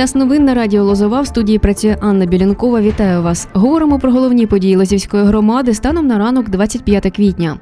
Час новин на радіо Лозова в студії працює Анна Білянкова. Вітаю вас. Говоримо про головні події Лозівської громади станом на ранок 25 квітня.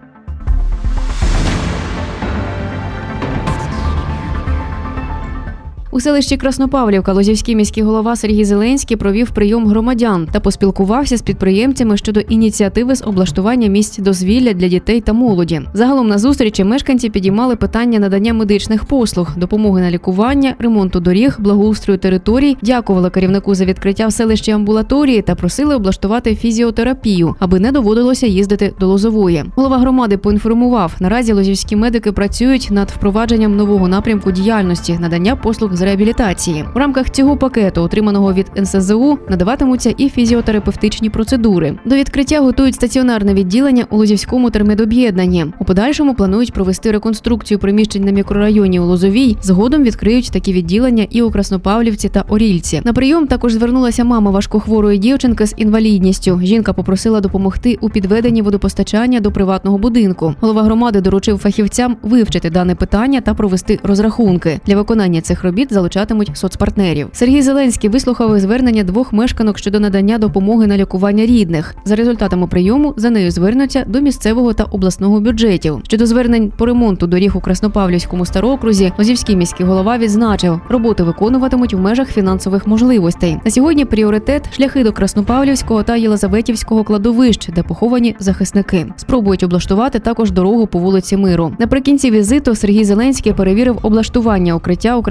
У селищі Краснопавлівка Лозівський міський голова Сергій Зеленський провів прийом громадян та поспілкувався з підприємцями щодо ініціативи з облаштування місць дозвілля для дітей та молоді. Загалом на зустрічі мешканці підіймали питання надання медичних послуг, допомоги на лікування, ремонту доріг, благоустрою територій, дякували керівнику за відкриття в селищі амбулаторії та просили облаштувати фізіотерапію, аби не доводилося їздити до Лозової. Голова громади поінформував, наразі лозівські медики працюють над впровадженням нового напрямку діяльності надання послуг з реабілітації. В рамках цього пакету, отриманого від НСЗУ, надаватимуться і фізіотерапевтичні процедури. До відкриття готують стаціонарне відділення у Лозівському термедоб'єднанні. У подальшому планують провести реконструкцію приміщень на мікрорайоні у Лозовій. Згодом відкриють такі відділення і у Краснопавлівці та Орільці. На прийом також звернулася мама важкохворої дівчинки з інвалідністю. Жінка попросила допомогти у підведенні водопостачання до приватного будинку. Голова громади доручив фахівцям вивчити дане питання та провести розрахунки. Для виконання цих робіт залучатимуть соцпартнерів. Сергій Зеленський вислухав звернення двох мешканок щодо надання допомоги на лікування рідних. За результатами прийому за нею звернуться до місцевого та обласного бюджетів. Щодо звернень по ремонту доріг у Краснопавлівському староокрузі, Лозівський міський голова відзначив, роботи виконуватимуть в межах фінансових можливостей. На сьогодні пріоритет шляхи до Краснопавлівського та Єлизаветівського кладовищ, де поховані захисники. Спробують облаштувати також дорогу по вулиці Миру. Наприкінці візиту Сергій Зеленський перевірив облаштування укриття у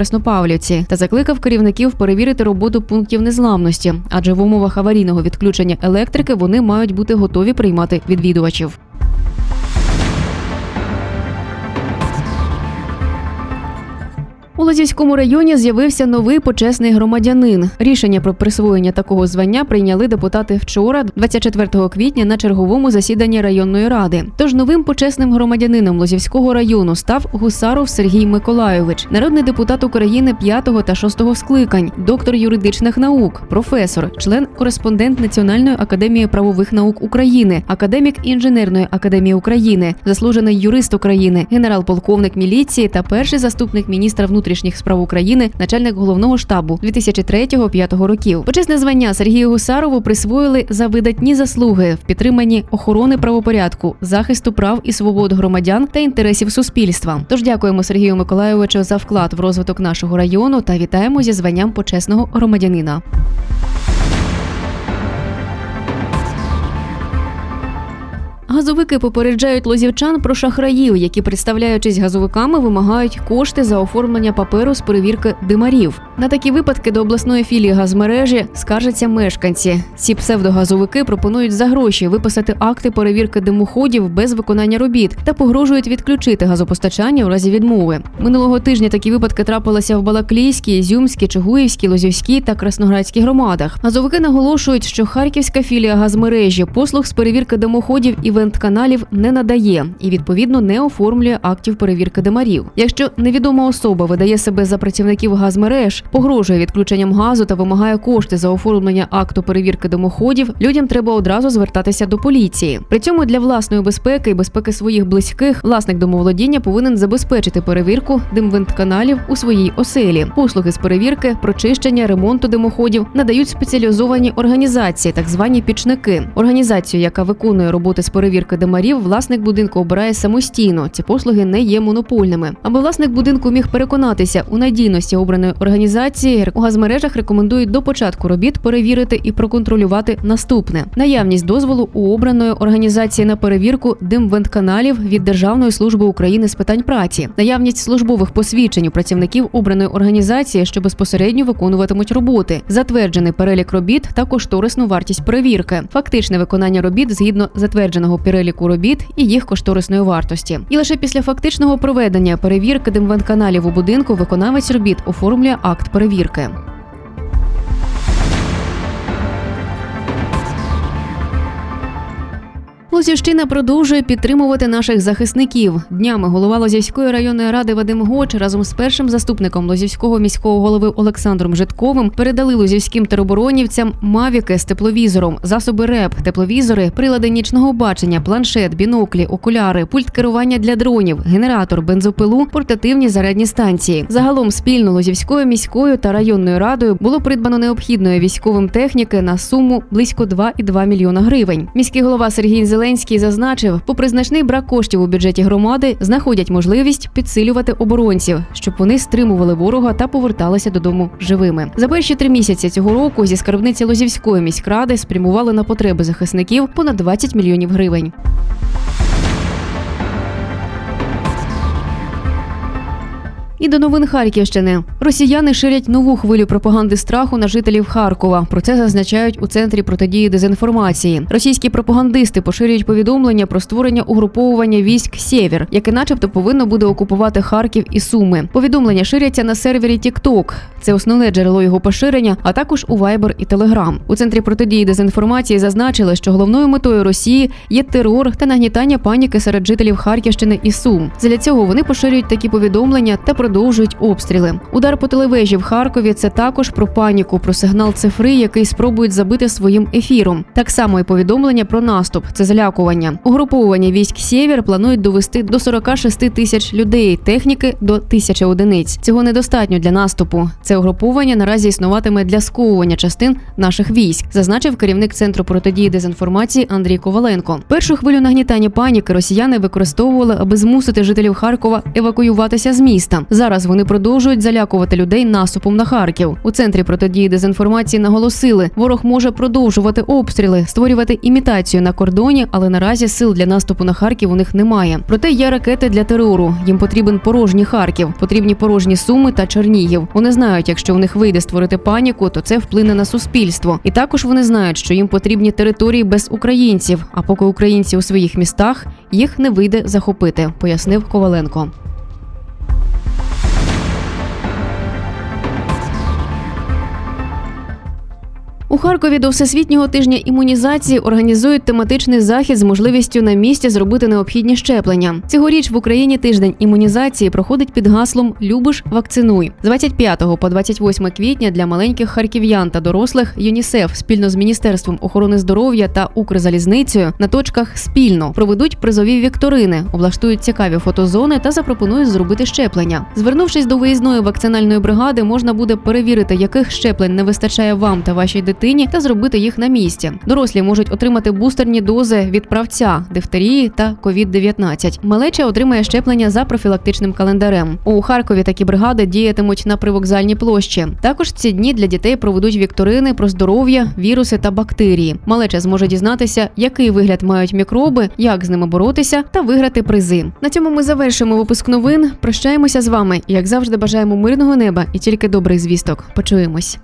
Краснопавлівці та закликав керівників перевірити роботу пунктів незламності, адже в умовах аварійного відключення електрики вони мають бути готові приймати відвідувачів. У Лозівському районі з'явився новий почесний громадянин. Рішення про присвоєння такого звання прийняли депутати вчора, 24 квітня, на черговому засіданні районної ради. Тож новим почесним громадянином Лозівського району став Гусаров Сергій Миколайович, народний депутат України 5 та 6 скликань, доктор юридичних наук, професор, член кореспондент Національної академії правових наук України, академік інженерної академії України, заслужений юрист України, генерал-полковник міліції та перший заступник міністра внутрішніх справ України, начальник головного штабу 2003-2005 років. Почесне звання Сергію Гусарову присвоїли за видатні заслуги в підтриманні охорони правопорядку, захисту прав і свобод громадян та інтересів суспільства. Тож дякуємо Сергію Миколайовичу за вклад в розвиток нашого району та вітаємо зі званням почесного громадянина. Газовики попереджають лозівчан про шахраїв, які, представляючись газовиками, вимагають кошти за оформлення паперу з перевірки димарів. На такі випадки до обласної філії газмережі скаржаться мешканці. Ці псевдогазовики пропонують за гроші виписати акти перевірки димоходів без виконання робіт та погрожують відключити газопостачання у разі відмови. Минулого тижня такі випадки трапилися в Балаклійській, Ізюмській, Чугуївській, Лозівській та Красноградській громадах. Газовики наголошують, що харківська філія газмережі послуг з перевірки димоходів і вент-каналів не надає і відповідно не оформлює актів перевірки димарів. Якщо невідома особа видає себе за працівників газмереж, погрожує відключенням газу та вимагає кошти за оформлення акту перевірки димоходів, людям треба одразу звертатися до поліції. При цьому для власної безпеки і безпеки своїх близьких власник домоволодіння повинен забезпечити перевірку димвент-каналів у своїй оселі. Послуги з перевірки, прочищення, ремонту димоходів надають спеціалізовані організації, так звані пічники. Організацію, яка виконує роботи з перевірки димарів, власник будинку обирає самостійно. Ці послуги не є монопольними. Аби власник будинку міг переконатися у надійності обраної організації, у газмережах рекомендують до початку робіт перевірити і проконтролювати наступне: наявність дозволу у обраної організації на перевірку димвентканалів від Державної служби України з питань праці, наявність службових посвідчень у працівників обраної організації, що безпосередньо виконуватимуть роботи, затверджений перелік робіт та кошторисну вартість перевірки, фактичне виконання робіт згідно затвердженого переліку робіт і їх кошторисної вартості. І лише після фактичного проведення перевірки димвентканалів у будинку виконавець робіт оформлює акт перевірки. Лозівщина продовжує підтримувати наших захисників. Днями голова Лозівської районної ради Вадим Гоч разом з першим заступником Лозівського міського голови Олександром Житковим передали лозівським тероборонівцям мавіки з тепловізором, засоби РЕП, тепловізори, прилади нічного бачення, планшет, біноклі, окуляри, пульт керування для дронів, генератор, бензопилу, портативні зарядні станції. Загалом спільно Лозівською міською та районною радою було придбано необхідної військовим техніки на суму близько 2,2 мільйона гривень. Міський голова Сергій Зеленський зазначив, попри значний брак коштів у бюджеті громади, знаходять можливість підсилювати оборонців, щоб вони стримували ворога та поверталися додому живими. За перші три місяці цього року зі скарбниці Лозівської міськради спрямували на потреби захисників понад 20 мільйонів гривень. І до новин Харківщини росіяни ширять нову хвилю пропаганди страху на жителів Харкова. Про це зазначають у центрі протидії дезінформації. Російські пропагандисти поширюють повідомлення про створення угруповування військ Сєвєр, яке, начебто, повинно буде окупувати Харків і Суми. Повідомлення ширяться на сервері TikTok. Це основне джерело його поширення, а також у Viber і Telegram. У центрі протидії дезінформації зазначили, що головною метою Росії є терор та нагнітання паніки серед жителів Харківщини і Сум. Для цього вони поширюють такі повідомлення та продовжують обстріли. Удар по телевежі в Харкові це також про паніку, про сигнал цифри, який спробують забити своїм ефіром. Так само і повідомлення про наступ це залякування. Угруповування військ Сєвєр планують довести до 46 тисяч людей, техніки до тисячі одиниць. Цього недостатньо для наступу. Це угруповання наразі існуватиме для сковування частин наших військ, зазначив керівник центру протидії дезінформації Андрій Коваленко. Першу хвилю нагнітання паніки росіяни використовували, аби змусити жителів Харкова евакуюватися з міста. Зараз вони продовжують залякувати людей наступом на Харків. У центрі протидії дезінформації наголосили, ворог може продовжувати обстріли, створювати імітацію на кордоні, але наразі сил для наступу на Харків у них немає. Проте є ракети для терору. Їм потрібен порожній Харків, потрібні порожні суми та Чернігів. Вони знають, якщо в них вийде створити паніку, то це вплине на суспільство. І також вони знають, що їм потрібні території без українців. А поки українці у своїх містах їх не вийде захопити, пояснив Коваленко. У Харкові до всесвітнього тижня імунізації організують тематичний захід з можливістю на місці зробити необхідні щеплення. Цьогоріч в Україні тиждень імунізації проходить під гаслом Любиш вакцинуй з 25 по 28 квітня для маленьких харків'ян та дорослих ЮНІСЕФ спільно з Міністерством охорони здоров'я та Укрзалізницею на точках спільно проведуть призові вікторини, облаштують цікаві фотозони та запропонують зробити щеплення. Звернувшись до виїзної вакцинальної бригади, можна буде перевірити, яких щеплень не вистачає вам та вашій дитині, та зробити їх на місці. Дорослі можуть отримати бустерні дози від правця, дифтерії та COVID-19. Малеча отримає щеплення за профілактичним календарем. У Харкові такі бригади діятимуть на привокзальній площі. Також ці дні для дітей проведуть вікторини про здоров'я, віруси та бактерії. Малеча зможе дізнатися, який вигляд мають мікроби, як з ними боротися та виграти призи. На цьому ми завершуємо випуск новин. Прощаємося з вами. Як завжди, бажаємо мирного неба і тільки добрих звісток. Почуємось.